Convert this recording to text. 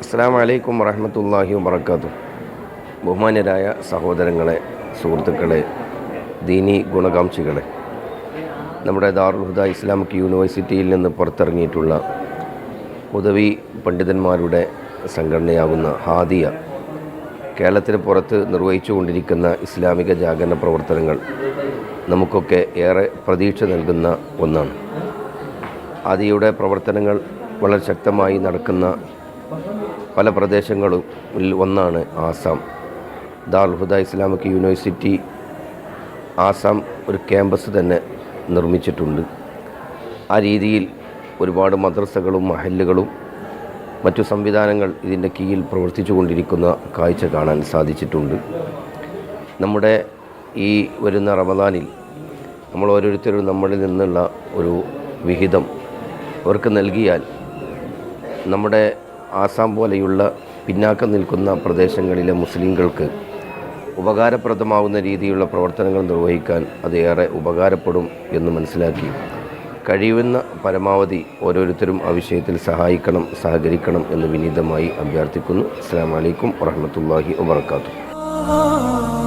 അസ്സാം വലൈക്കും വറഹമത്തല്ലാഹി വബർക്കാത്തു ബഹുമാന്യരായ സഹോദരങ്ങളെ സുഹൃത്തുക്കളെ ദീനി ഗുണകാംക്ഷികളെ നമ്മുടെ ദാറുൽഹുദ ഇസ്ലാമിക് യൂണിവേഴ്സിറ്റിയിൽ നിന്ന് പുറത്തിറങ്ങിയിട്ടുള്ള ഉദവി പണ്ഡിതന്മാരുടെ സംഘടനയാകുന്ന ഹാദിയ കേരളത്തിന് പുറത്ത് നിർവഹിച്ചു കൊണ്ടിരിക്കുന്ന ഇസ്ലാമിക ജാഗരണ പ്രവർത്തനങ്ങൾ നമുക്കൊക്കെ ഏറെ പ്രതീക്ഷ നൽകുന്ന ഒന്നാണ്. ഹാദിയുടെ പ്രവർത്തനങ്ങൾ വളരെ ശക്തമായി നടക്കുന്ന പല പ്രദേശങ്ങളും ഒന്നാണ് ആസാം. ദാർഹുദ ഇസ്ലാമിക് യൂണിവേഴ്സിറ്റി ആസാം ഒരു ക്യാമ്പസ് തന്നെ നിർമ്മിച്ചിട്ടുണ്ട്. ആ രീതിയിൽ ഒരുപാട് മദ്രസകളും മഹല്ലുകളും മറ്റു സംവിധാനങ്ങൾ ഇതിന്റെ കീഴിൽ പ്രവർത്തിച്ചു കൊണ്ടിരിക്കുന്ന കാഴ്ച കാണാൻ സാധിച്ചിട്ടുണ്ട്. നമ്മുടെ ഈ വരുന്ന റമദാനിൽ നമ്മൾ ഓരോരുത്തരും നമ്മളിൽ നിന്നുള്ള ഒരു വിഹിതം അവർക്ക് നൽകിയാൽ നമ്മുടെ ആസാം പോലെയുള്ള പിന്നാക്കം നിൽക്കുന്ന പ്രദേശങ്ങളിലെ മുസ്ലിങ്ങൾക്ക് ഉപകാരപ്രദമാവുന്ന രീതിയിലുള്ള പ്രവർത്തനങ്ങൾ നിർവഹിക്കാൻ അത് ഏറെ ഉപകാരപ്പെടും എന്ന് മനസ്സിലാക്കി കഴിയുന്ന പരമാവധി ഓരോരുത്തരും ആ വിഷയത്തിൽ സഹായിക്കണം സഹകരിക്കണം എന്ന് വിനീതമായി അഭ്യർത്ഥിക്കുന്നു അസ്സാം വലൈക്കും വറഹമത്തല്ലാഹി ah.